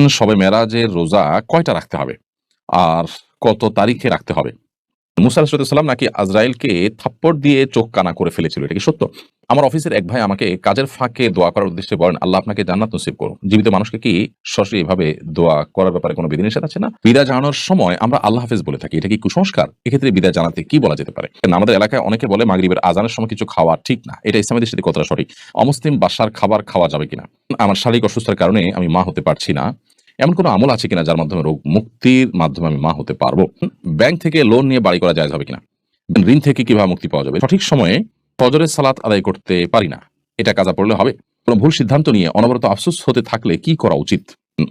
শবে মেরাজের রোজা কয়টা রাখতে হবে? আর কত তারিখে রাখতে হবে? মুসা নাকি আজরাইলকে থাপ্পড় দিয়ে চোখ কানা করে ফেলেছিল, এটা কি সত্য? আমার অফিসের এক ভাই আমাকে কাজের ফাঁকে দোয়া করার উদ্দেশ্যে বলেন, আল্লাহ আপনাকে জান্নাত নসিব করুন। জীবিত মানুষকে কি সরাসরি এভাবে দোয়া করার ব্যাপারে কোনো বিধিনিষেধ আছে না? বিদায় জানানোর সময় আমরা আল্লাহ হাফেজ বলে থাকি, এটা কি কুসংস্কার? এক্ষেত্রে বিদায় জানাতে কি বলা যেতে পারে? আমাদের এলাকায় অনেকে বলে, মাগরিবের আজানের সময় কিছু খাওয়া ঠিক না। এটা ইসলামের দৃষ্টিতে কতটা সঠিক? অমুসলিম বাসার খাবার খাওয়া যাবে কিনা? আমার শারীরিক অসুস্থতার কারণে আমি মা হতে পারছি না। এমন কোনো আমল আছে কিনা যার মাধ্যমে রোগ মুক্তির মাধ্যমে আমি মা হতে পারব? ব্যাংক থেকে লোন নিয়ে বাড়ি করা যায় হবে কিনা? ঋণ থেকে কীভাবে মুক্তি পাওয়া যাবে? সঠিক সময়ে ফজরের সালাত আদায় করতে পারি না। এটা কাজা পড়লে হবে? কোনো ভুল সিদ্ধান্ত নিয়ে অনবরত আফসোস হতে থাকলে কি করা উচিত?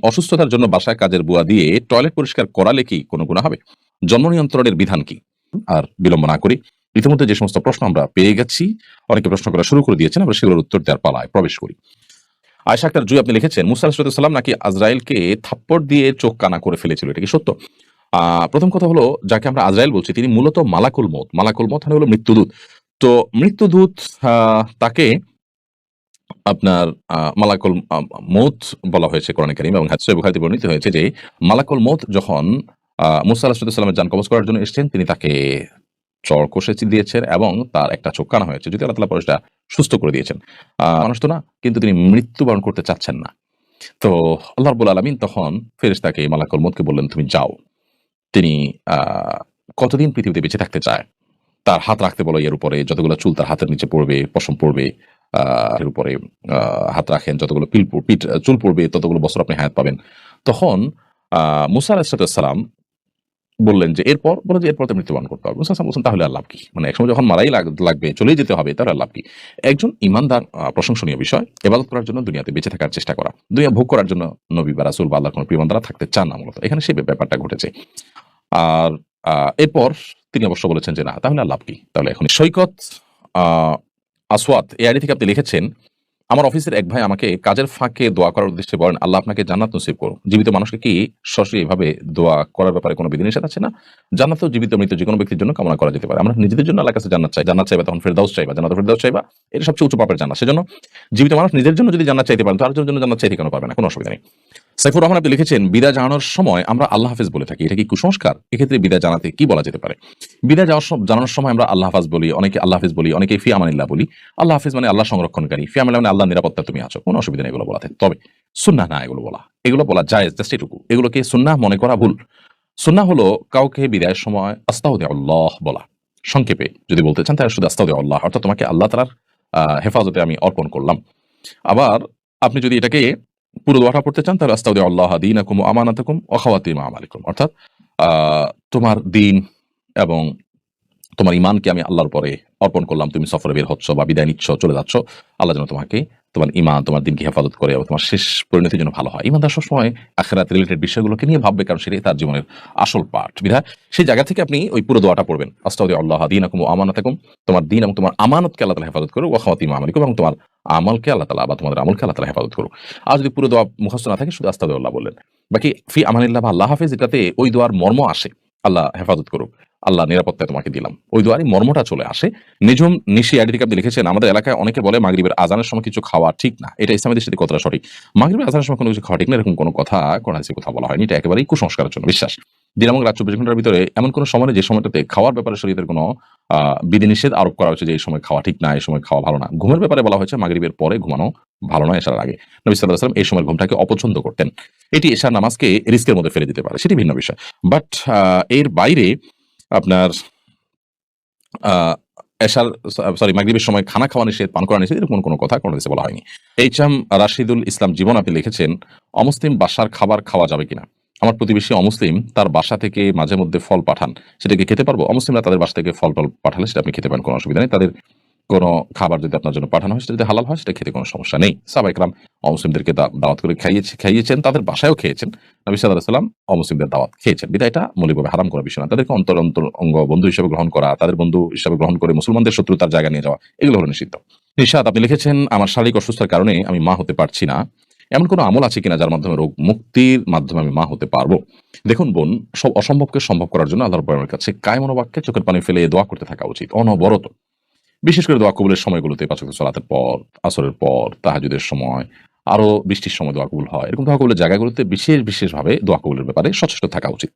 অসুস্থতার জন্য বাসায় কাজের বুয়া দিয়ে টয়লেট পরিষ্কার করালে কি কোনো গুণা হবে? জন্ম নিয়ন্ত্রণের বিধান কি? আর বিলম্ব না করি ইতিমধ্যে যে সমস্ত প্রশ্ন আমরা পেয়ে গেছি, অনেকে প্রশ্ন করা শুরু করে দিয়েছেন, আমরা সেগুলোর উত্তর দেওয়ার পালায় প্রবেশ করি। আয়সা আক্তার, জুই আপনি লিখেছেন, মুসা সাল্লাম নাকি আজরাইলকে থাপ্পড় দিয়ে চোখ কানা করে ফেলেছিল, এটা কি সত্য? প্রথম কথা হলো, যাকে আমরা আজরাইল বলছি, তিনি মূলত মালাকুল মত মালাকুল মত মানে হলো মৃত্যুদূত। তো মৃত্যুদূত তাকে আপনার মালাকুল মৌত বলা হয়েছে কোরআন এবং হাদিসে বুখারীতে বর্ণিত হয়েছে যে, মালাকুল মৌত যখন মুসা আলাহিসাল্লামের যান কবজ করার জন্য এসেছেন, তিনি তাকে চর কষে দিয়েছেন এবং তার একটা চোখ কানা হয়েছে। যদি আল্লাহ তালা পরে সুস্থ করে দিয়েছেন। মানুষ তো না, কিন্তু তিনি মৃত্যুবরণ করতে চাচ্ছেন না। তো আল্লাহ রবুল আলমিন তখন ফেরেশতাকে, মালাকুল মৌতকে বললেন, তুমি যাও। তিনি কতদিন পৃথিবীতে বেঁচে থাকতে চায়? তার হাত রাখতে বলো এর উপরে, যতগুলো চুল তার হাতের নিচে পড়বে, পশম পড়বে এর উপরে হাত রাখেন, যতগুলো পিল, পিঠ, চুল পড়বে, ততগুলো বছর আপনি হায়াত পাবেন। তখন মুসা আলাহিসাল্লাম বললেন যে এরপর বলে যে এরপর তো মৃত্যুবরণ করতে হবে মুসা বলছেন তাহলে আর লাভ কি? মানে একসময় যখন মারাই লাগবে চলেই যেতে হবে তাহলে আর লাভ কি? একজন ইমানদার প্রশংসনীয় বিষয় এবাদত করার জন্য দুনিয়াতে বেঁচে থাকার চেষ্টা করা দুনিয়া ভোগ করার জন্য নবী বা রাসুল বা আল্লাহ কোনো প্রিয়মানদারা থাকতে চান না মূলত। এখানে সেই ব্যাপারটা ঘটেছে। আর এরপর তিনি অবশ্য বলেছেন যে না তাহলে আর লাভ কি? তাহলে এখন সৈকত আহ, আসওয়াত আইডি থেকে আপনি লিখেছেন আমার অফিসের এক ভাই আমাকে কাজের ফাঁকে দোয়া করার উদ্দেশ্যে বলেন, আল্লাহ আপনাকে জান্নাত নসিব করুন জীবিত মানুষকে কি সরাসরি এভাবে দোয়া করার ব্যাপারে কোনো বিধিনিষেধ আছে না? জান্নাত জীবিত মৃত যে কোনো ব্যক্তির জন্য কামনা করা যেতে পারে। আমরা নিজেদের জন্য আল্লাহ কাছে জান্নাত চাই। জান্নাত চাইবা তখন ফেরদাউস চাইবা জান্নাত ফেরদাউস চাইবা, এটা সবচেয়ে উঁচু পাপের জানা সেজন্য জীবিত মানুষ নিজের জন্য যদি জান্নাত চাইতে পারেন, তার জন্য জান্নাত চাইতে কেন পারবে না? কোনো অসুবিধা নেই। সাইফুর রহমান আপনি লিখেছেন, বিদায় জানানোর সময় আমরা আল্লাহ হাফেজ বলে থাকি। এটা কি কুসংস্কার? এক্ষেত্রে বিদায় জানাতে কি বলা যেতে পারে? বিদায় যাওয়ার জানানোর সময় আমরা আল্লাহ হাফাজ বলি, অনেকে আল্লাহ হাফিজ বলি, অনেকে ফি আমানিল্লাহ বলি। আল্লাহ হাফিজ মানে আল্লাহ সংরক্ষণকারী। ফি আমানিল্লাহ মানে আল্লাহ নিরাপত্তা তুমি আছো। কোনো অসুবিধা নেই এগুলো বলাতে তবে সুন্নাহ না এগুলো বলা। এগুলো বলা যায় জাস্ট এটুকু। এগুলোকে সুন্নাহ মনে করা ভুল। সুন্নাহ হলো কাউকে বিদায়ের সময় আস্তাউদে আল্লাহ বলা। সংক্ষেপে যদি বলতে চান, তাহলে শুধু আস্তাউদে আল্লাহ অর্থাৎ তোমাকে আল্লাহ তালার হেফাজতে আমি অর্পণ করলাম। আবার আপনি যদি এটাকে পুরো দোয়াটা পড়তে চান তার আস্তাউদে আল্লাহ দিন আকুম আমানাতাকুম অখাওয়াতিমা আমালিকুম। অর্থাৎ তোমার দিন এবং তোমার ইমানকে আমি আল্লাহর পরে অর্পণ করলাম। তুমি সফরে বের হচ্ছ বা বিদায় নিচ্ছ, চলে যাচ্ছ। আল্লাহ যেন তোমাকে তোমার ইমান তোমার দিনকে হেফাজত করে তোমার শেষ পরিণতির জন্য ভালো হয়। ইমানদার সবসময় আখেরাত রিলেটেড বিষয়গুলোকে নিয়ে ভাববে, কারণ সেটাই তার জীবনের আসল পার্ট বিধা সেই জায়গা থেকে আপনি ওই পুরো দোয়াটা পড়বেন। আস্তাউদি আল্লাহ দিন আকুম আমানাতাকুম। তোমার দিন এবং তোমার আমানতকে আল্লাহ তালা হেফাজত করো ওয়াখাওয়াতিমা আমালিকুম এবং তোমার আমলকে আল্লাহ তালা বা তোমাদের আমলকে আল্লাহ তালা হেফাজত করো আর যদি পুরো দোয়া মুখস্থ না থাকে, শুধু আস্তাউদি আল্লাহ বললেন। বাকি ফি আমানিল্লাহ বা আল্লাহ হাফেজ, এটাতে ওই দোয়ার মর্ম আসে। আল্লাহ হেফাজত করুক। আল্লাহ নিরাপত্তায় তোমাকে দিলাম। ওই দোয়ারই মর্মটা চলে আসে। নিজুম নিশি আইডি আপনি লিখেছেন, আমাদের এলাকায় অনেকে বলে মাগরিবের আজানের সময় কিছু খাওয়া ঠিক না। এটা ইসলামের সাথে কতটা সঠিক? মাগরিবের আজানের সময় কোনো কিছু খাওয়া ঠিক না, এরকম কোনো কথা হাদিসে কোথাও বলা হয়নি। এটা একেবারেই কুসংস্কারের জন্য বিশ্বাস। দিন এবং রাত চব্বিশ ঘণ্টার ভিতরে এমন কোনো সময় যে সময়টাতে খাওয়ার ব্যাপারে শরীরের কোনো বিধিনিষেধ আরোপ করা হয়েছে যে এই সময় খাওয়া ঠিক না, এই সময় খাওয়া ভালো না। ঘুমের ব্যাপারে বলা হয়েছে, মাগরিবের পরে ঘুমানো ভালো নয় এসার আগে। নবী সাল্লাহ এই সময় ঘুমটাকে অপছন্দ করতেন। এটি এশার নামাজকে রিস্কের মধ্যে ফেলে দিতে পারে, সেটি ভিন্ন বিষয়। বাট এর বাইরে আপনার এশার সরি মাগরিবের সময় খানা খাওয়া নিষেধ, পান করা নিষেধ, এরকম কোনো কথা কোনো দেশে বলা হয়নি। এইচ এম রাশিদুল ইসলাম জীবন আপনি লিখেছেন, অমুসলিম বাসার খাবার খাওয়া যাবে কিনা? আমার প্রতিবেশী অমুসলিম তার বাসা থেকে মাঝে মধ্যে ফল পাঠান। সেটাকে খেতে পারব? অমুসলিমরা তাদের বাসা থেকে ফল টল পাঠালে সেটা আপনি খেতে পারেন, কোনো অসুবিধা নেই। তাদের কোনো খাবার যদি আপনার জন্য পাঠানো হয়, সেটা যদি হালাল হয়, সেটা খেতে কোনো সমস্যা নেই। সাবাইকরাম অমুসলিমদেরকে দাওয়াত করে খাইয়েছে, খাইয়েছেন, তাদের বাসায়ও খেয়েছেন। নবী সাল্লাহ সাল্লাম অমুসলিমদের দাওয়াত খেয়েছেন। বিদায় এটা মৌলিকভাবে হারাম করা বিষয় না। তাদেরকে অন্তর অন্তর অঙ্গ বন্ধু হিসেবে গ্রহণ করা, তাদের বন্ধু হিসেবে গ্রহণ করে মুসলমানদের শত্রুতার জায়গা নিয়ে যাওয়া, এগুলো হলো নিষিদ্ধ। নিশাদ আপনি লিখেছেন, আমার শারীরিক অসুস্থতার কারণে আমি মা হতে পারছি না। এমন কোনো আমল আছে কিনা যার মাধ্যমে রোগ মুক্তির মাধ্যমে আমি মা হতে পারব? দেখুন বোন, সব অসম্ভবকে সম্ভব করার জন্য আল্লাহর কাছে কায় মনোবাক্যে চোখের পানি ফেলে দোয়া করতে থাকা উচিত। অনবরত। বিশেষ করে দোয়া কবুলের সময়গুলোতে পাঁচ ওয়াক্ত সালাতের পর, আসরের পর তাহাজুদের সময়, আরও বৃষ্টির সময় দোয়া কবুল হয়। এরকম দোয়া কবুলের জায়গাগুলোতে বিশেষ বিশেষভাবে দোয়া কবুলের ব্যাপারে সচেষ্ট থাকা উচিত।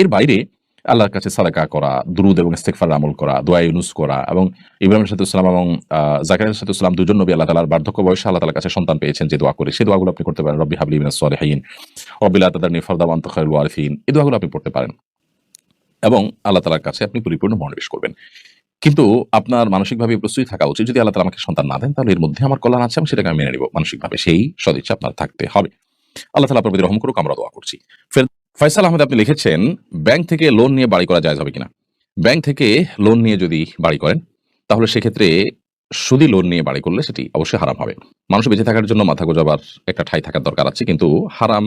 এর বাইরে আল্লাহর কাছে সাদাকা করা, দ্রুদ এবং ইস্তেকফার আমল করা, দোয়া ইউনুস করা এবং ইব্রাহিম সাতুসলাম এবং জাকারিয়া সাতুসলাম দুজন নবী আল্লাহ তালার বার্ধক্য বয়সে আল্লাহ তালার কাছে সন্তান পেয়েছেন যে দোয়া করে সেই দোয়াগুলো আপনি করতে পারেন। রব্বি হাবলি মিনাস সালিহিন রব্বিল্লাহ তাদার নিফরদাওয়ান তখরুল ওয়ারিফিন এই দোয়াগুলো আপনি পড়তে পারেন এবং আল্লাহ তালার কাছে আপনি পরিপূর্ণ মনোনিবেশ করবেন। কিন্তু আপনার মানসিকভাবে প্রস্তুতি থাকা উচিত। যদি আল্লাহ তালা আমাকে সন্তান না দেন, তাহলে এর মধ্যে আমার কল্যাণ আছে এবং সেটাকে আমি মেনে নিব মানসিকভাবে। সেই সদিচ্ছা আপনার থাকতে হবে। আল্লাহ তালা আপনার রহম করুক আমরা দোয়া করছি। ফের ফয়সাল আহমেদ, আপনি লিখেছেন, ব্যাংক থেকে লোন নিয়ে বাড়ি করা যায় হবে কিনা? ব্যাংক থেকে লোন নিয়ে যদি বাড়ি করেন, তাহলে সেক্ষেত্রে সুদি লোন নিয়ে বাড়ি করলে সেটি অবশ্যই হারাম হবে। মানুষ বেঁচে থাকার জন্য মাথা গোজাবার একটা ঠাই থাকার দরকার আছে, কিন্তু হারাম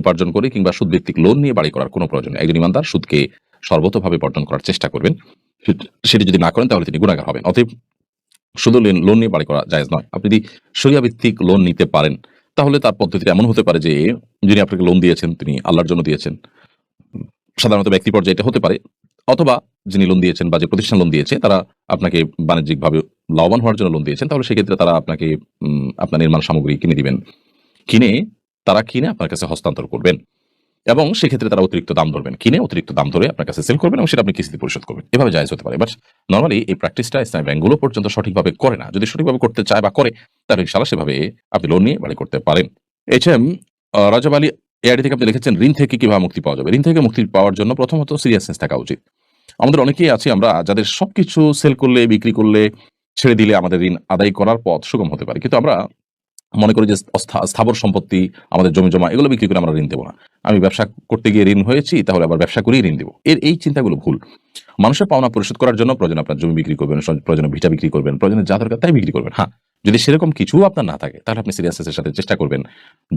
উপার্জন করে কিংবা সুদ সুদভিত্তিক লোন নিয়ে বাড়ি করার কোনো প্রয়োজন নেই। একজন ইমানদার সুদকে সর্বতভাবে বর্জন করার চেষ্টা করবেন। সেট- যদি না করেন, তাহলে তিনি গুণাগার হবেন। অতএব শুধু লোন নিয়ে বাড়ি করা জায়েজ নয়। আপনি যদি সরিয়া ভিত্তিক লোন নিতে পারেন, তাহলে তার পদ্ধতিটা এমন হতে পারে যে, যিনি আপনাকে লোন দিয়েছেন, তিনি আল্লাহর জন্য দিয়েছেন। সাধারণত ব্যক্তি পর্যায়ে এটা হতে পারে। অথবা যিনি লোন দিয়েছেন বা যে প্রতিষ্ঠান লোন দিয়েছে, তারা আপনাকে বাণিজ্যিকভাবে লাভবান হওয়ার জন্য লোন দিয়েছেন, তাহলে সেক্ষেত্রে তারা আপনাকে আপনার নির্মাণ সামগ্রী কিনে দিবেন। কিনে তারা কিনে আপনার কাছে হস্তান্তর করবেন। এবং সেক্ষেত্রে তারা অতিরিক্ত দাম ধরবেন। কিনে অতিরিক্ত দাম ধরে আপনার কাছে সেল করবেন এবং সেটা আপনি কিস্তিতে পরিশোধ করবেন। এভাবে জায়জ হতে পারে। বাট নর্মালি এই প্র্যাকটিসটা ইসলামী ব্যাংকগুলো পর্যন্ত সঠিকভাবে করে না। যদি সঠিকভাবে করতে চায় বা করে, তাহলে ইনশাল্লাহ সেভাবে আপনি লোন নিয়ে বাড়ি করতে পারেন। H M Rajab Ali AID থেকে আপনি লিখেছেন, ঋণ থেকে কীভাবে মুক্তি পাওয়া যাবে? ঋণ থেকে মুক্তি পাওয়ার জন্য প্রথমত সিরিয়াসনেস থাকা উচিত। আমাদের অনেকেই আছি আমরা যাদের সবকিছু সেল করলে, বিক্রি করলে, ছেড়ে দিলে আমাদের ঋণ আদায় করার পথ সুগম হতে পারে। কিন্তু আমরা মনে করি যে স্থাবর সম্পত্তি আমাদের জমি জমা, এগুলো বিক্রি করে আমরা ঋণ দেবো না। আমি ব্যবসা করতে গিয়ে ঋণ হয়েছি, তাহলে আবার ব্যবসা করেই ঋণ দেবো। এর এই চিন্তাগুলো ভুল। মানুষের পাওনা পরিশোধ করার জন্য প্রয়োজন আপনার জমি বিক্রি করবেন প্রয়োজনে ভিটা বিক্রি করবেন, প্রয়োজনে যা দরকার তাই বিক্রি করবেন। হ্যাঁ যদি সেরকম কিছু আপনার না থাকে, তাহলে আপনি সিরিয়াসনেসের সাথে চেষ্টা করবেন।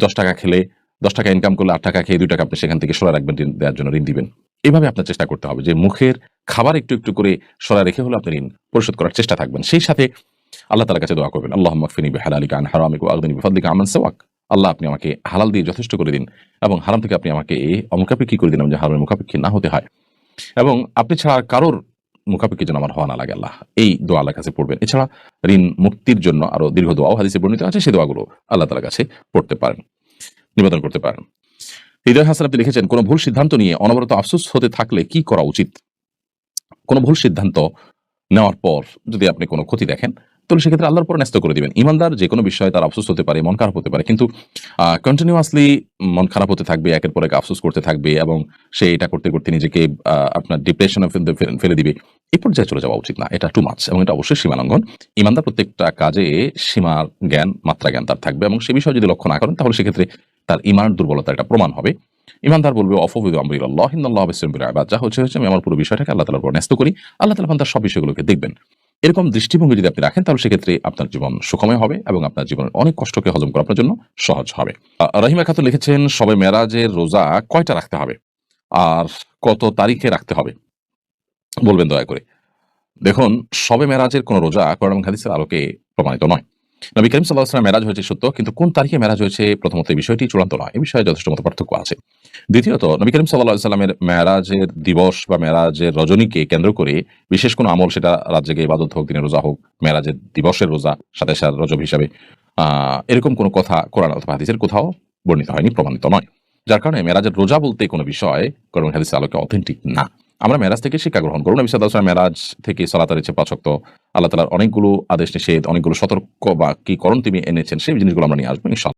দশ টাকা খেলে, দশ টাকা ইনকাম করলে আট টাকা খেয়ে দুই টাকা আপনি সেখান থেকে সরা রাখবেন, ঋণ দেওয়ার জন্য ঋণ দিবেন। এইভাবে আপনার চেষ্টা করতে হবে যে মুখের খাবার একটু একটু করে সরা রেখে হলে আপনি ঋণ পরিশোধ করার চেষ্টা থাকবেন। সেই সাথে আল্লাহ তালার কাছে দোয়া করবেন আল্লাহ আন হারামিক আগদিনী আমান সাওয়াক। আল্লাহ আপনি আমাকে হালাল দিয়ে যথেষ্ট করে দিন এবং হারাম থেকে আপনি আমাকে করে দিন যে হারামের না হতে হয়। এবং আপনি ছাড়া কারোর যেন আমার হওয়া না লাগে আল্লাহ। এই দোয়া আল্লাহর কাছে পড়বেন। এছাড়া ঋণ মুক্তির জন্য আরও দীর্ঘ দোয়াও হাদিসে বর্ণিত আছে সেই দোয়াগুলো আল্লাহ তালার কাছে পড়তে পারেন, নিবেদন করতে পারেন। হৃদয় হাসান আপনি লিখেছেন, কোনো ভুল সিদ্ধান্ত নিয়ে অনবরত আফসোস হতে থাকলে কি করা উচিত? কোনো ভুল সিদ্ধান্ত নেওয়ার পর যদি আপনি কোনো ক্ষতি দেখেন তাহলে সেক্ষেত্রে আল্লাহর পর ন্যস্ত করে দিবেন। ইমানদার যে কোনো বিষয়ে তার আফসোস হতে পারে, মন খারাপ হতে পারে। কিন্তু কন্টিনিউয়াসলি মন খারাপ হতে থাকবে, একের পর এক আফসোস করতে থাকবে এবং সে এটা করতে করতে নিজেকে আপনার ডিপ্রেশনে ফেলে দিবে। এই পর্যায়ে চলে যাওয়া উচিত না। এটা টু মাছ এবং এটা অবশ্যই সীমালঙ্ঘন। ইমানদার প্রত্যেকটা কাজে সীমার জ্ঞান, মাত্রা জ্ঞান তার থাকবে এবং সে বিষয়ে যদি লক্ষ্য না করেন, তাহলে সেক্ষেত্রে তার ইমানের দুর্বলতা একটা প্রমাণ হবে। ইমানদার বলবে, অফবিদ আমরিল আল্লাহ হিন্দাল্লাহ আবাদ যা হচ্ছে হচ্ছে, আমি আমার পুরো বিষয়টাকে আল্লাহ তালার উপর ন্যস্ত করি। আল্লাহ তালা তার সব বিষয়গুলোকে দেখবেন। এরকম দৃষ্টিভঙ্গি যদি আপনি রাখেন, তাহলে সেক্ষেত্রে আপনার জীবন সুখময় হবে এবং আপনার জীবনের অনেক কষ্টকে হজম করা আপনার জন্য সহজ হবে। রহিমা খাতুন লিখেছেন, সবে মেরাজের রোজা কয়টা রাখতে হবে? আর কত তারিখে রাখতে হবে? বলবেন দয়া করে। দেখুন, সবে মেরাজের কোনো রোজা কোরআন হাদিসের আলোকে প্রমাণিত নয়। নবী করিম সাল্লাহ সাল্লাম মেরাজ হয়েছে সত্য, কিন্তু কোন তারিখে মেরাজ হয়েছে প্রথমত এই বিষয়টি চূড়ান্ত নয়। এই বিষয়ে যথেষ্ট মতো পার্থক্য আছে। দ্বিতীয়ত, নবী করিম সাল্লাহ সাল্লামের মেরাজের দিবস বা মেরাজের রজনীকে কেন্দ্র করে বিশেষ কোনো আমল সেটা রাত জেগে ইবাদত হোক, দিনের রোজা হোক, মেরাজের দিবসের রোজা সাথে সার রজব হিসাবে এরকম কোনো কথা কোরআন অথবা হাদিসের কোথাও বর্ণিত হয়নি, প্রমাণিত নয়। যার কারণে মেরাজের রোজা বলতে কোনো বিষয় কোরআন হাদিসের আলোকে অথেন্টিক না। আমরা মেরাজ থেকে শিক্ষা গ্রহণ করুন। নবী আলাইহি মেরাজ থেকে সলাতার ইচ্ছে পাচক্ত আল্লাহ তালার অনেকগুলো আদেশ নিষেধ, অনেকগুলো সতর্ক বা কি করণ তিনি এনেছেন, সেই জিনিসগুলো আমরা নিয়ে আসব, ইনশাআল্লাহ।